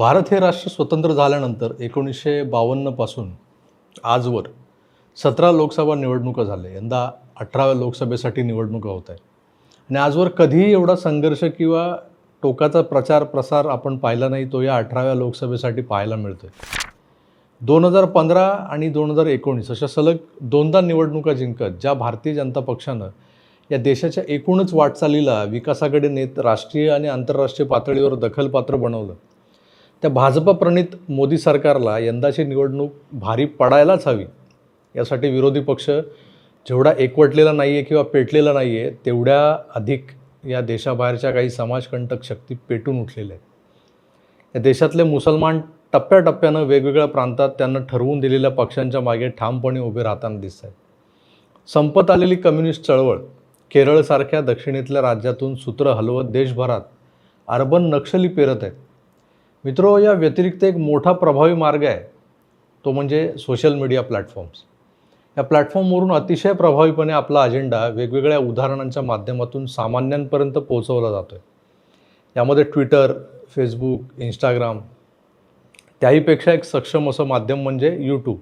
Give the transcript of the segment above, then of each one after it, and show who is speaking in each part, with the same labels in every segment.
Speaker 1: भारत हे राष्ट्र स्वतंत्र झाल्यानंतर एकोणीसशे बावन्नपासून आजवर सतरा लोकसभा निवडणुका झाल्या. यंदा अठराव्या लोकसभेसाठी निवडणुका होत आहे आणि आजवर कधीही एवढा संघर्ष किंवा टोकाचा प्रचार प्रसार आपण पाहिला नाही तो या अठराव्या लोकसभेसाठी पाहायला मिळतो आहे दोन हजार पंधरा आणि दोन हजार एकोणीस अशा सलग दोनदा निवडणुका जिंकत ज्या भारतीय जनता पक्षानं या देशाच्या एकूणच वाटचालीला विकासाकडे नेत राष्ट्रीय आणि आंतरराष्ट्रीय पातळीवर दखलपात्र बनवलं. त्या भाजपप्रणित मोदी सरकारला यंदाची निवडणूक भारी पडायलाच हवी. यासाठी विरोधी पक्ष जेवढा एकवटलेला नाही आहे किंवा पेटलेला नाही आहे तेवढ्या अधिक या देशाबाहेरच्या काही समाजकंटक शक्ती पेटून उठलेल्या आहेत. या देशातले मुसलमान टप्प्याटप्प्यानं वेगवेगळ्या प्रांतात त्यांना ठरवून दिलेल्या पक्षांच्या मागे ठामपणे उभे राहताना दिसत आहेत संपत आलेली कम्युनिस्ट चळवळ केरळसारख्या दक्षिणेतल्या राज्यातून सूत्र हलवत देशभरात अर्बन नक्षली पेरत आहेत. मित्रो या व्यतिरिक्त एक मोठा प्रभावी मार्ग आहे. तो म्हणजे सोशल मीडिया प्लॅटफॉर्म्स या प्लॅटफॉर्मवरून अतिशय प्रभावीपणे आपला अजेंडा वेगवेगळ्या उदाहरणांच्या माध्यमातून सामान्यांपर्यंत पोहोचवला जातो आहे यामध्ये ट्विटर फेसबुक इंस्टाग्राम त्याहीपेक्षा एक सक्षम असं माध्यम म्हणजे यूट्यूब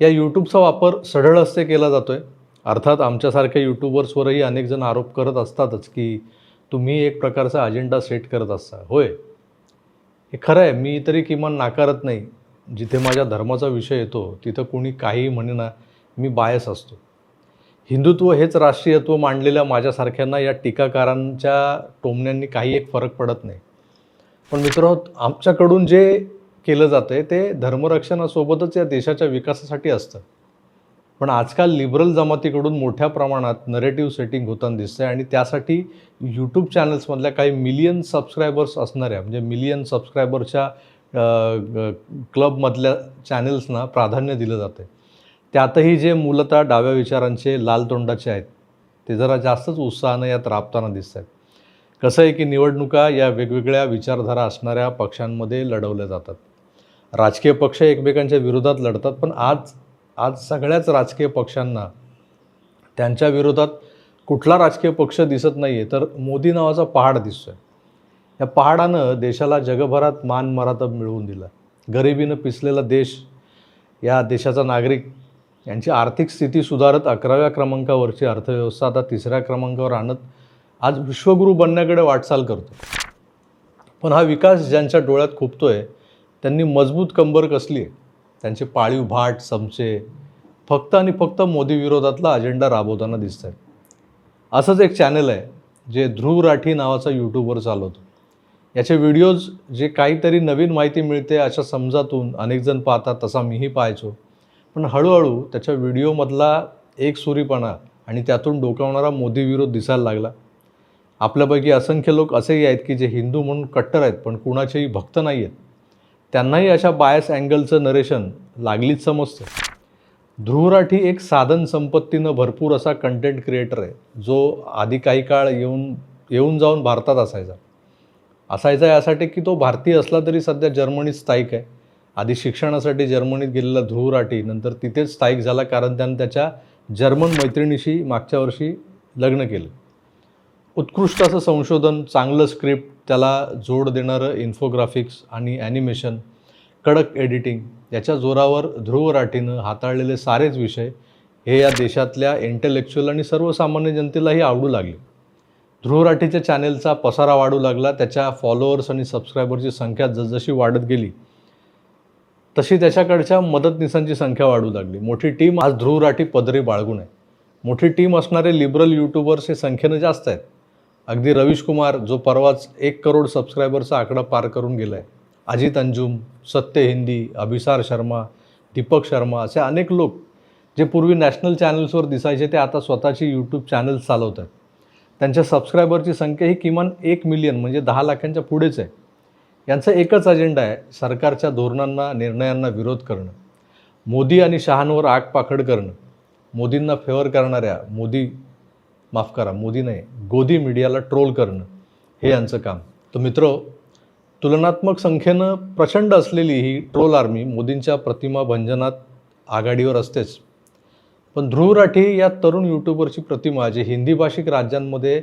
Speaker 1: या यूट्यूबचा वापर सढळ हस्ते केला जातो आहे अर्थात आमच्यासारख्या यूट्यूबर्सवरही अनेक जण आरोप करत असतातच की तुम्ही एक प्रकारचा अजेंडा सेट करत असता. होय. हे खरं आहे मी तरी किमान नाकारत नाही. जिथे माझ्या धर्माचा विषय येतो तिथं कोणी काहीही म्हणेना मी बायस असतो. हिंदुत्व हेच राष्ट्रीयत्व मांडलेल्या माझ्यासारख्यांना या टीकाकारांच्या टोमण्यांनी काही एक फरक पडत नाही. पण मित्र आमच्याकडून जे केलं जातं आहे ते धर्मरक्षणासोबतच या देशाच्या विकासासाठी असतं. पण आजकाल लिबरल जमातीकडून मोठ्या प्रमाणात नरेटिव्ह सेटिंग होताना दिसतंय आणि त्यासाठी यूट्यूब चॅनल्समधल्या काही मिलियन सबस्क्रायबर्स असणाऱ्या म्हणजे मिलियन सबस्क्रायबरच्या क्लबमधल्या चॅनल्सना प्राधान्य दिलं जातं आहे त्यातही जे मूलतः डाव्या विचारांचे लाल तोंडाचे आहेत ते जरा जास्तच उत्साहानं यात राबताना दिसत आहेत कसं आहे की निवडणुका या वेगवेगळ्या विचारधारा असणाऱ्या पक्षांमध्ये लढवल्या जातात. राजकीय पक्ष एकमेकांच्या विरोधात लढतात पण आज आज सगळ्याच राजकीय पक्षांना त्यांच्या विरोधात कुठला राजकीय पक्ष दिसत नाही आहे तर मोदी नावाचा पहाड दिसतो आहे या पहाडानं देशाला जगभरात मान मरातब मिळवून दिला. गरिबीनं पिसलेला देश या देशाचा नागरिक यांची आर्थिक स्थिती सुधारत अकराव्या क्रमांकावरची अर्थव्यवस्था आता तिसऱ्या क्रमांकावर आणत आज विश्वगुरू बनण्याकडे वाटचाल करतो. पण हा विकास ज्यांच्या डोळ्यात खुपतोय त्यांनी मजबूत कंबर कसली आहे? त्यांचे पाळीव भाट चमचे फक्त आणि फक्त मोदी विरोधातला अजेंडा राबवताना दिसत आहेत असंच एक चॅनल आहे जे ध्रुव राठी नावाचा यूट्यूबवर चालवतो. याचे व्हिडिओज जे काहीतरी नवीन माहिती मिळते अशा समजातून अनेकजण पाहतात तसा मीही पाहायचो. पण हळूहळू त्याच्या व्हिडिओमधला एक सुरीपणा आणि त्यातून डोकावणारा मोदी विरोध दिसायला लागला. आपल्यापैकी असंख्य लोक असेही आहेत की जे हिंदू म्हणून कट्टर आहेत पण कुणाचेही भक्त नाही आहेत त्यांनाही अशा बायस अँगलचं नरेशन लागलीच समजतं. ध्रुवराठी एक साधन संपत्तीनं भरपूर असा कंटेंट क्रिएटर आहे जो आधी काही काळ येऊन येऊन जाऊन भारतात असायचा. असायचा यासाठी की तो भारतीय असला तरी सध्या जर्मनीत स्थायिक आहे. आधी शिक्षणासाठी जर्मनीत गेलेला ध्रुवराठी नंतर तिथेच स्थायिक झाला कारण त्यानं त्याच्या जर्मन मैत्रिणीशी मागच्या वर्षी लग्न केलं. उत्कृष्ट असं संशोधन चांगलं स्क्रिप्ट त्याला जोड देणारं इन्फोग्राफिक्स आणि ॲनिमेशन कडक एडिटिंग याच्या जोरावर ध्रुव राठीनं हाताळलेले सारेच विषय हे या देशातल्या इंटेलेक्च्युअल आणि सर्वसामान्य जनतेलाही आवडू लागले. ध्रुव राठीच्या चॅनेलचा पसारा वाढू लागला त्याच्या फॉलोअर्स आणि सबस्क्रायबरची संख्या जसजशी वाढत गेली तशी त्याच्याकडच्या मदतनीसांची संख्या वाढू लागली. मोठी टीम आज ध्रुव राठी पदरी बाळगून आहे. मोठी टीम असणारे लिबरल यूट्यूबर्स हे संख्येनं जास्त आहेत. अगदी रवीश कुमार जो परवाच एक करोड सबस्क्रायबरचा आकडा पार करून गेला आहे अजित अंजुम सत्य हिंदी अभिसार शर्मा दीपक शर्मा असे अनेक लोक जे पूर्वी नॅशनल चॅनल्सवर दिसायचे ते आता स्वतःची यूट्यूब चॅनल्स चालवत आहेत त्यांच्या सबस्क्रायबरची संख्या ही किमान एक मिलियन म्हणजे दहा लाखांच्या पुढेच आहे. यांचा एकच अजेंडा आहे सरकारच्या धोरणांना निर्णयांना विरोध करणं. मोदी आणि शहांवर आग पाखड करणं. मोदींना फेवर करणाऱ्या मोदी माफ करा मोदी नाही गोदी मीडियाला ट्रोल करणं हे यांचं काम. तर मित्र तुलनात्मक संख्येनं प्रचंड असलेली ही ट्रोल आर्मी मोदींच्या प्रतिमा भंजनात आघाडीवर असतेच. पण ध्रुव राठी या तरुण यूट्यूबरची प्रतिमा जी हिंदी भाषिक राज्यांमध्ये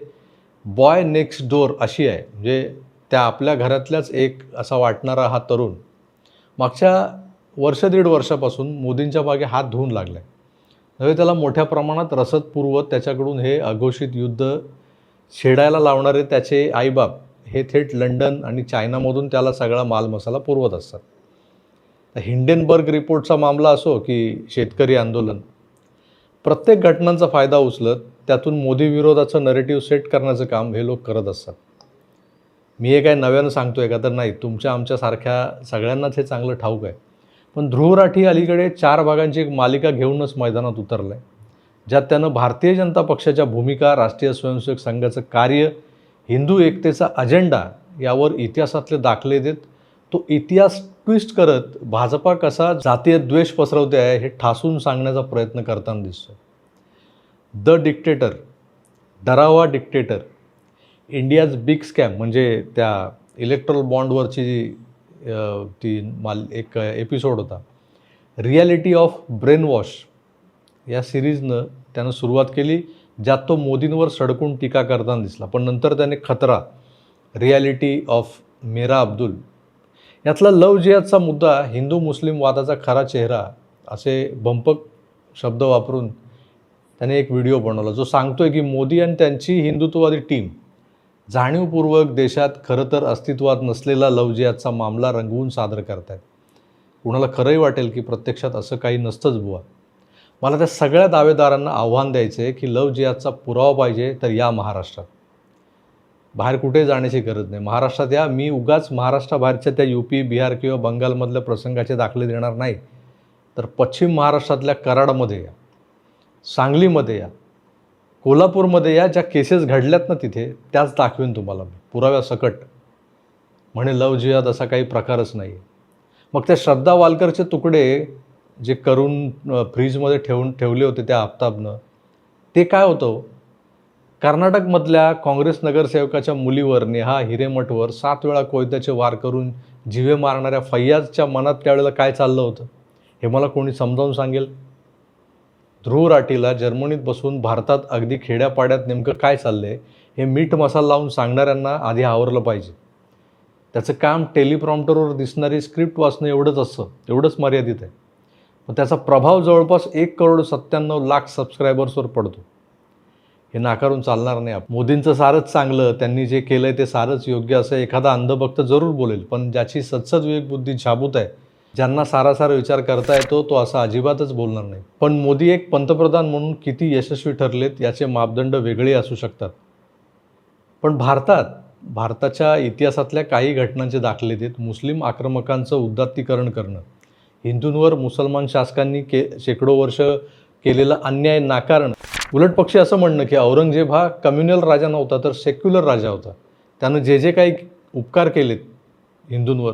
Speaker 1: बॉय नेक्स्ट डोअर अशी आहे म्हणजे त्या आपल्या घरातल्याच एक असा वाटणारा हा तरुण मागच्या वर्ष दीड वर्षापासून मोदींच्या मागे हात धुवून लागला आहे नव्हे त्याला मोठ्या प्रमाणात रसद पुरवत त्याच्याकडून हे अघोषित युद्ध छेडायला लावणारे त्याचे आईबाप हे थेट लंडन आणि चायनामधून त्याला सगळा मालमसाला पुरवत असतात. तर हिंडेनबर्ग रिपोर्टचा मामला असो की शेतकरी आंदोलन प्रत्येक घटनांचा फायदा उचलत त्यातून मोदी विरोधाचं नरेटिव्ह सेट करण्याचं काम हे लोक करत असतात. मी हे काय नव्यानं सांगतोय का? तर नाही तुमच्या आमच्यासारख्या सगळ्यांनाच हे चांगलं ठाऊक आहे. पण ध्रुव राठी अलीकडे चार भागांची एक मालिका घेऊनच मैदानात उतरलं आहे ज्यात त्यानं भारतीय जनता पक्षाच्या भूमिका राष्ट्रीय स्वयंसेवक संघाचं कार्य हिंदू एकतेचा अजेंडा यावर इतिहासातले दाखले देत तो इतिहास ट्विस्ट करत भाजपा कसा जातीय द्वेष पसरवते आहे हे ठासून सांगण्याचा प्रयत्न करताना दिसतो द डिक्टेटर डरावा डिक्टेटर इंडियाज बिग स्कॅम म्हणजे त्या इलेक्ट्रल बॉन्डवरची जी ती माल एक एपिसोड होता. रियालिटी ऑफ ब्रेन वॉश या सिरीजनं त्यानं सुरुवात केली ज्यात तो मोदींवर सडकून टीका करताना दिसला. पण नंतर त्याने खतरा रियालिटी ऑफ मेरा अब्दुल यातला लव जिहादचा मुद्दा हिंदू मुस्लिम वादाचा खरा चेहरा असे बंपक शब्द वापरून त्याने एक व्हिडिओ बनवला जो सांगतोय की मोदी आणि त्यांची हिंदुत्ववादी टीम जाणीवपूर्वक देशात खरं तर अस्तित्वात नसलेला लव मामला रंगवून सादर करतायत. कुणाला खरंही वाटेल की प्रत्यक्षात असं काही नसतंच बुवा. मला त्या सगळ्या दावेदारांना आव्हान द्यायचं आहे की लव जिहादचा पुरावा पाहिजे तर या महाराष्ट्रात. बाहेर कुठे जाण्याची गरज नाही. महाराष्ट्रात या मी उगाच महाराष्ट्राबाहेरच्या त्या यू पी बिहार किंवा बंगालमधल्या प्रसंगाचे दाखले देणार नाही. तर पश्चिम महाराष्ट्रातल्या कराडमध्ये या सांगलीमध्ये या कोल्हापूरमध्ये या ज्या केसेस घडल्यात ना तिथे त्याच दाखवेन तुम्हाला मी. पुराव्यासकट म्हणे लव जिहाद असा काही प्रकारच नाही मग त्या श्रद्धा वालकरचे तुकडे जे करून फ्रीजमध्ये ठेवून ठेवले होते त्या आफताबनं ते काय होतं हो? कर्नाटकमधल्या काँग्रेस नगरसेवकाच्या मुलीवर नेहा हिरेमठवर सात वेळा कोयत्याचे वार करून जिवे मारणाऱ्या फैयाजच्या मनात त्यावेळेला काय चाललं होतं? हे मला कोणी समजावून सांगेल? ध्रुव राटीला जर्मनीत बसून भारतात अगदी खेड्यापाड्यात नेमकं काय चाललंय हे मीठ मसाला लावून सांगणाऱ्यांना आधी आवरलं पाहिजे. त्याचं काम टेलिप्रॉम्प्टरवर दिसणारी स्क्रिप्ट वाचणं एवढंच असतं एवढंच मर्यादित आहे. पण त्याचा प्रभाव जवळपास एक करोड सत्त्याण्णव लाख सबस्क्रायबर्सवर पडतो. हे नाकारून चालणार नाही मोदींचं सारंच चांगलं त्यांनी जे केलं आहे ते सारंच योग्य असं एखादा अंधभक्त जरूर बोलेल पण ज्याची सत्सद विवेकबुद्धी झाबूत आहे ज्यांना सारासार विचार करता येतो तो असा अजिबातच बोलणार नाही. पण मोदी एक पंतप्रधान म्हणून किती यशस्वी ठरलेत याचे मापदंड वेगळे असू शकतात. पण भारतात भारताच्या इतिहासातल्या काही घटनांचे दाखले देत मुस्लिम आक्रमकांचं उदात्तीकरण करणं हिंदूंवर मुसलमान शासकांनी के शेकडो वर्ष केलेला अन्याय नाकारणं उलट पक्षी असं म्हणणं की औरंगजेब हा कम्युनल राजा नव्हता तर सेक्युलर राजा होता. त्यानं जे जे काही उपकार केलेत हिंदूंवर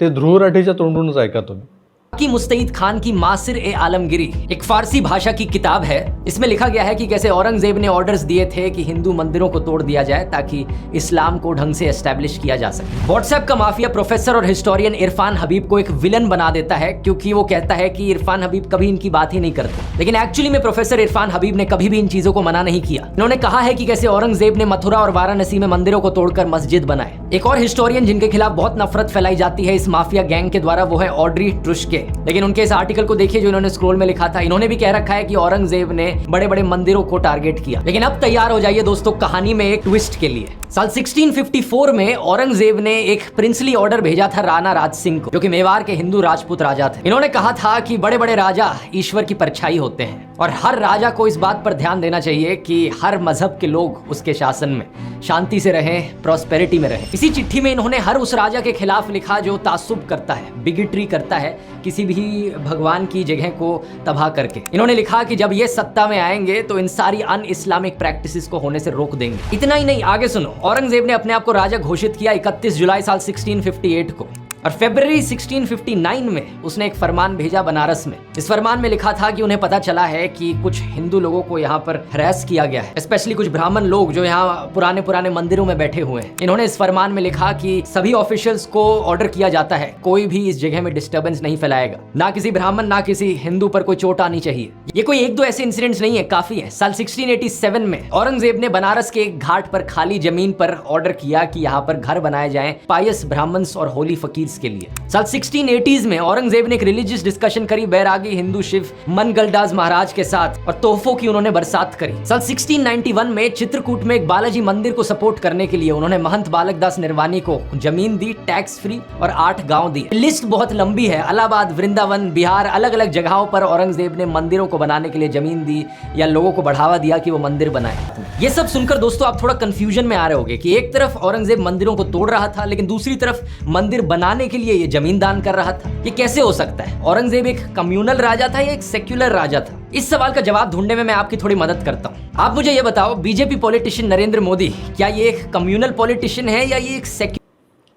Speaker 1: ते ध्रुवराठीच्या तोंडूनच ऐका तुम्ही.
Speaker 2: की मुस्तईद खान की मासिर ए आलमगिरी। एक फारसी भाषा की किताब है। इसमें लिखा गया है कि कैसे औरंगज़ेब ने ऑर्डर्स दिए थे कि हिंदू मंदिरों को तोड़ दिया जाए ताकि इस्लाम को ढंग से एस्टेब्लिश किया जा सके। व्हाट्सएप का माफिया प्रोफेसर और हिस्टोरियन इरफान हबीब को एक विलन बना देता है, क्योंकि वो कहता है कि इरफान हबीब कभी इनकी बात ही नहीं करते। लेकिन एक्चुअली में प्रोफेसर इरफान हबीब ने कभी भी इन चीज़ों को मना नहीं किया। इन्होंने कहा है कि कैसे औरंगज़ेब ने मथुरा और वाराणसी में मंदिरों को तोड़कर मस्जिद बनाए। एक और हिस्टोरियन जिनके खिलाफ बहुत नफरत फैलाई जाती है इस माफिया गैंग के द्वारा, वो है ऑड्री ट्रुशके लेकिन उनके इस आर्टिकल को देखिए जो इन्होंने स्क्रोल में लिखा था, इन्होंने भी कह रखा है कि औरंगज़ेब ने बड़े बड़े मंदिरों को टारगेट किया। लेकिन अब तैयार हो जाइए दोस्तों कहानी में एक ट्विस्ट के लिए। साल 1654 में औरंगज़ेब ने एक प्रिंसली ऑर्डर भेजा था राणा राज सिंह को, जो कि मेवाड़ के हिंदू राजपूत राजा थे। इन्होंने कहा था कि बड़े बड़े राजा ईश्वर की परछाई होते हैं और हर राजा को इस बात पर ध्यान देना चाहिए कि हर मज़हब के लोग उसके शासन में शांति से रहें प्रॉस्पेरिटी में रहें। इसी चिट्ठी में इन्होंने हर उस राजा के खिलाफ लिखा जो तासुब करता है बिगिट्री करता है किसी भी भगवान की जगह को तबाह करके। इन्होंने लिखा कि जब ये सत्ता में आएँगे तो इन सारी अन इस्लामिक प्रैक्टिस को होने से रोक देंगे। इतना ही नहीं, आगे सुनो। औरंगज़ेब ने अपने आप को राजा घोषित किया 31 जुलाई साल 1658 को। और फेब्रवरी 1659 में उसने एक फरमान भेजा बनारस में। इस फरमान में लिखा था कि उन्हें पता चला है कि कुछ हिंदू लोगों को यहाँ पर हरास किया गया है स्पेशली कुछ ब्राह्मण लोग जो यहाँ पुराने पुराने मंदिरों में बैठे हुए हैं। इन्होंने इस फरमान में लिखा कि सभी ऑफिशियल्स को ऑर्डर किया जाता है, कोई भी इस जगह में डिस्टर्बेंस नहीं फैलाएगा। ना किसी ब्राह्मण, ना किसी हिंदू पर कोई चोट आनी चाहिए। ये कोई एक दो ऐसे इंसिडेंट्स नहीं है, काफ़ी है। साल 1687 में औरंगज़ेब ने बनारस के एक घाट पर खाली ज़मीन पर ऑर्डर किया कि यहाँ पर घर बनाए जाए पायस ब्राह्मण्स और होली फकीर्स के लिए। साल 1680s में औरंगज़ेब ने एक रिलीजियस डिस्कशन करी, बैरागी हिंदू शिव मनगलडाज महाराज के साथ और तोहफों की उन्होंने बरसात करी। साल 1691 में चित्रकूट में एक बालाजी मंदिर को सपोर्ट करने के लिए उन्होंने महंत बालक दास निर्वाणी को ज़मीन दी टैक्स फ्री और आठ गाँव दिए। लिस्ट बहुत लंबी है। अलाहाबाद, वृंदावन, बिहार अलग अलग जगहों पर औरंगज़ेब ने मंदिरों को बनाने के लिए ज़मीन दी या लोगों को बढ़ावा दिया कि वो मंदिर बनाए। ये सब सुनकर दोस्तों आप थोड़ा कंफ्यूजन में आ रहे होगे कि एक तरफ़ औरंगज़ेब मंदिरों को तोड़ रहा था, लेकिन दूसरी तरफ़ मंदिर बनाने के लिए ये जमीन दान कर रहा था। ये कैसे हो सकता है? औरंगजेब एक कम्युनल राजा था या एक सेक्युलर राजा था। इस सवाल का जवाब ढूंढने में मैं आपकी थोड़ी मदद करता हूँ। आप मुझे ये बताओ बीजेपी पॉलिटिशियन नरेंद्र मोदी क्या ये एक कम्युनल पॉलिटिशियन है या ये एक सेक्युलर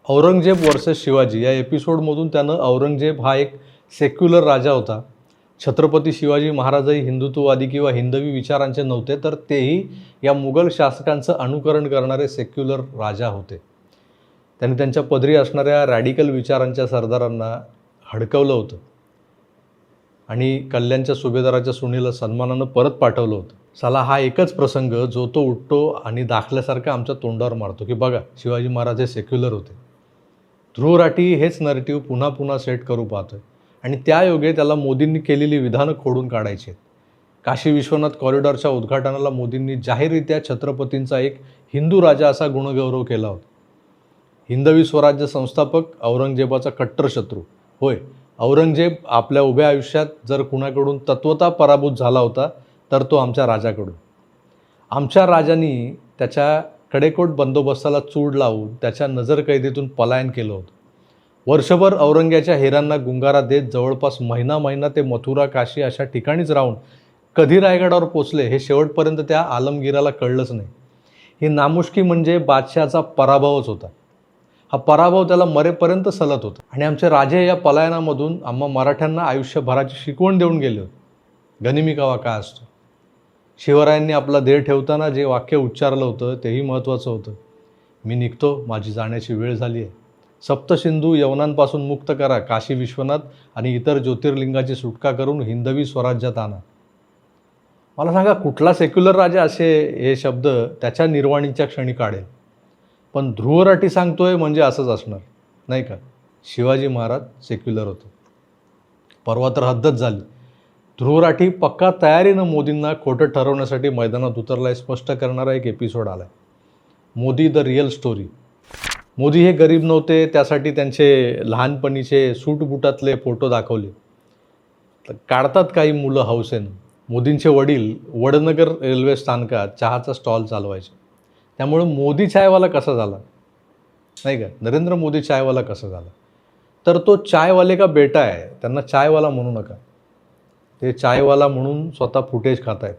Speaker 1: औरंगजेब वर्सेस शिवाजी या एपिसोडमधून त्यानं औरंगजेब हा एक सेक्युलर राजा होता. छत्रपती शिवाजी महाराजही हिंदुत्ववादी किंवा हिंदवी विचारांचे नव्हते तर तेही या मुघल शासकांचं अनुकरण करणारे सेक्युलर राजा होते. त्यांनी त्यांच्या पदरी असणाऱ्या रॅडिकल विचारांच्या सरदारांना हडकवलं होतं. आणि कल्याणच्या सुभेदाराच्या सुनीला सन्मानानं परत पाठवलं होतं. साला हा एकच प्रसंग जो तो उठतो आणि दाखल्यासारखा आमच्या तोंडावर मारतो की बघा शिवाजी महाराज हे सेक्युलर होते. ध्रुव राठी हेच नरेटिव्ह पुन्हा पुन्हा सेट करू पाहतोय. आणि त्या योगे त्याला मोदींनी केलेली विधानं खोडून काढायची आहेत. काशी विश्वनाथ कॉरिडॉरच्या उद्घाटनाला मोदींनी जाहीररित्या छत्रपतींचा एक हिंदू राजा असा गुणगौरव केला होता. हिंदवी स्वराज्य संस्थापक औरंगजेबाचा कट्टर शत्रू. होय औरंगजेब आपल्या उभ्या आयुष्यात जर कुणाकडून तत्वता पराभूत झाला होता तर तो आमच्या राजाकडून. आमच्या राजांनी त्याच्या कडेकोट बंदोबस्ताला चूड लावून त्याच्या नजरकैदेतून पलायन केलं होतं. वर्षभर औरंग्याच्या हेरांना गुंगारा देत जवळपास महिना महिना ते मथुरा काशी अशा ठिकाणीच राहून कधी रायगडावर पोचले हे शेवटपर्यंत त्या आलमगीराला कळलंच नाही. ही नामुष्की म्हणजे बादशहाचा पराभवच होता. हा पराभव त्याला मरेपर्यंत सलत होता. आणि आमचे राजे या पलायनामधून आम्हा मराठ्यांना आयुष्यभराची शिकवण देऊन गेले होते. गनिमी कावा काय असतो? शिवरायांनी आपला देह ठेवताना जे वाक्य उच्चारलं होतं तेही महत्त्वाचं होतं. मी निघतो माझी जाण्याची वेळ झाली आहे सप्तसिंधू यवनांपासून मुक्त करा काशी विश्वनाथ आणि इतर ज्योतिर्लिंगाची सुटका करून हिंदवी स्वराज्यात आणा. मला सांगा कुठला सेक्युलर राजा असे हे शब्द त्याच्या निर्वाणीच्या क्षणी काढेल? पण ध्रुवराठी सांगतोय म्हणजे असंच असणार नाही का? शिवाजी महाराज सेक्युलर होते. परवा तर हद्दच झाली. ध्रुवराठी पक्का तयारीनं मोदींना खोटं ठरवण्यासाठी मैदानात उतरला आहे स्पष्ट करणारा एक एपिसोड आला आहे Modi the real story Modi हे गरीब नव्हते त्यासाठी त्यांचे लहानपणीचे सूटबुटातले फोटो दाखवले. तर काढतात काही मुलं हौसेनं. मोदींचे वडील वडनगर रेल्वे स्थानकात चहाचा स्टॉल चालवायचे. त्यामुळं मोदी चायवाला कसा झाला? नाही का? नरेंद्र मोदी चायवाला कसा झाला? तर तो चायवाले का बेटा आहे? त्यांना चायवाला म्हणू नका. ते चायवाला म्हणून स्वतः फुटेज खात आहेत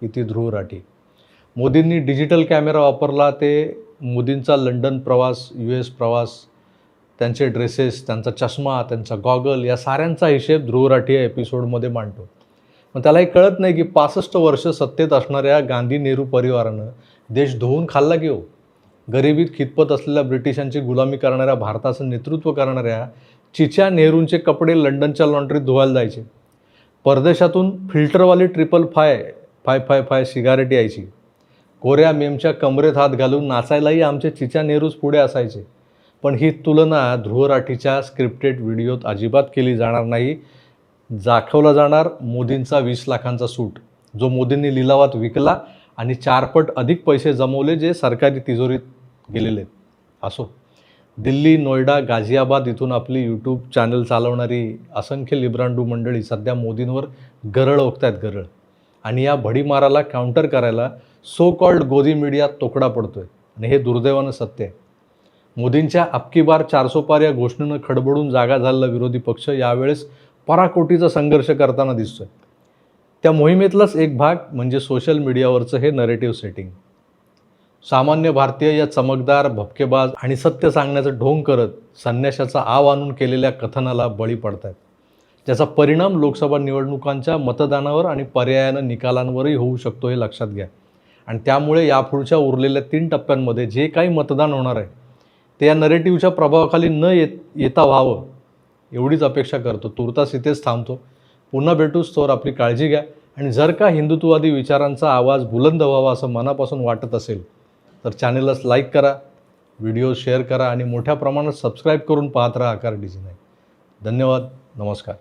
Speaker 1: किती ध्रुव राठी. मोदींनी डिजिटल कॅमेरा वापरला ते मोदींचा लंडन प्रवास यू एस प्रवास त्यांचे ड्रेसेस त्यांचा चष्मा त्यांचा गॉगल या साऱ्यांचा हिशेब ध्रुव राठी या एपिसोडमध्ये मांडतो. मग त्यालाही कळत नाही की पासष्ट वर्ष सत्तेत असणाऱ्या गांधी नेहरू परिवारानं देश धुवून खाल्ला की हो. गरिबीत खितपत असलेल्या ब्रिटिशांची गुलामी करणाऱ्या भारताचं नेतृत्व करणाऱ्या चिच्या नेहरूंचे कपडे लंडनच्या लॉन्ड्रीत धुवायला जायचे. परदेशातून फिल्टरवाली triple five five five five cigarette यायची. कोऱ्या मेमच्या कमरेत हात घालून नाचायलाही आमचे चिच्या नेहरूच पुढे असायचे. पण ही तुलना ध्रुवराठीच्या स्क्रिप्टेड व्हिडिओत अजिबात केली जाणार नाही. दाखवला जाणार मोदींचा वीस लाखांचा सूट. जो मोदींनी लिलावात विकला आणि चारपट अधिक पैसे जमवले जे सरकारी तिजोरीत गेलेले आहेत. असो. दिल्ली नोएडा गाझियाबाद इथून आपली यूट्यूब चॅनल चालवणारी असंख्य लिब्रांडू मंडळी सध्या मोदींवर गरळ ओकतायत गरळ. आणि या भडीमाराला काउंटर करायला सो कॉल्ड गोदी मीडिया तोकडा पडतोय. आणि हे दुर्दैवानं सत्य आहे. मोदींच्या अबकी बार या घोषणेनं खडबडून जागा झालेला विरोधी पक्ष यावेळेस पराकोटीचा संघर्ष करताना दिसतोय. त्या मोहिमेतलाच एक भाग म्हणजे सोशल मीडियावरचं हे नरेटिव्ह सेटिंग सामान्य भारतीय या चमकदार भपकेबाज आणि सत्य सांगण्याचं ढोंग करत संन्याशाचा आव आणून केलेल्या कथनाला बळी पडत आहेत ज्याचा परिणाम लोकसभा निवडणुकांच्या मतदानावर आणि पर्यायानं निकालांवरही होऊ शकतो हे लक्षात घ्या. आणि त्यामुळे यापुढच्या उरलेल्या तीन टप्प्यांमध्ये जे काही मतदान होणार आहे ते या नरेटिव्हच्या प्रभावाखाली न येत येता व्हावं एवढीच अपेक्षा करतो. तुर्तास इथेच थांबतो. पुन्हा भेटूच तोवर आपली काळजी घ्या. आणि जर का हिंदुत्ववादी विचारांचा आवाज बुलंद व्हावा असं मनापासून वाटत असेल तर चॅनेलच लाईक करा व्हिडिओ शेअर करा आणि मोठ्या प्रमाणात सबस्क्राईब करून पाहत राहा आकार डिझी नाही धन्यवाद नमस्कार.